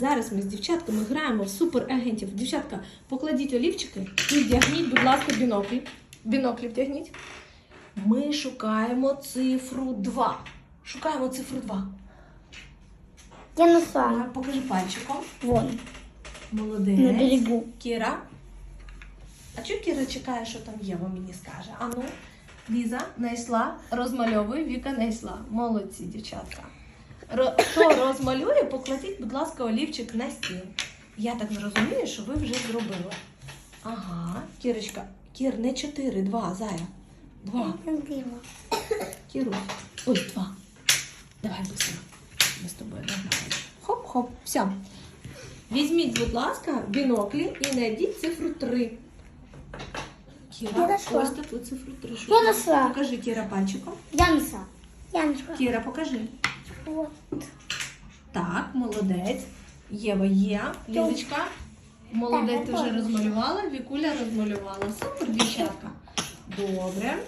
Зараз ми з дівчатками граємо в суперагентів. Дівчатка, покладіть олівчики і вдягніть, будь ласка, біноклі. Біноклі вдягніть. Ми шукаємо цифру 2. Шукаємо цифру 2. Я нашла. Ага, Покажи пальчиком. Вон, Молодець. на берегу. Кіра. А чого Кіра чекає, що там Єва мені скаже? Ану, Ліза знайшла, розмальовує, Віка знайшла. Молодці, дівчатка. Ро- Хто розмалює, покладіть, будь ласка, олівчик на стіл. Я так розумію, що ви вже зробили. Ага, Кірочка. Кір, не 4, 2, зая. 2. Кіру. Ой, 2. Давай быстро. Ми з тобою догнали. Хоп-хоп. Все. Візьміть, будь ласка, біноклі і знайдіть цифру 3. Кіра, ось таку цифру 3. Я знайшла. Покажи Кіра пальчиком. Я нашла. Я нашла. Кіра, покажи. Вот. Так, молодець. Єва є. Лізочка. Молодець, ти вже розмалювала. Вікуля розмалювала. Супер, дівчатка. Добре.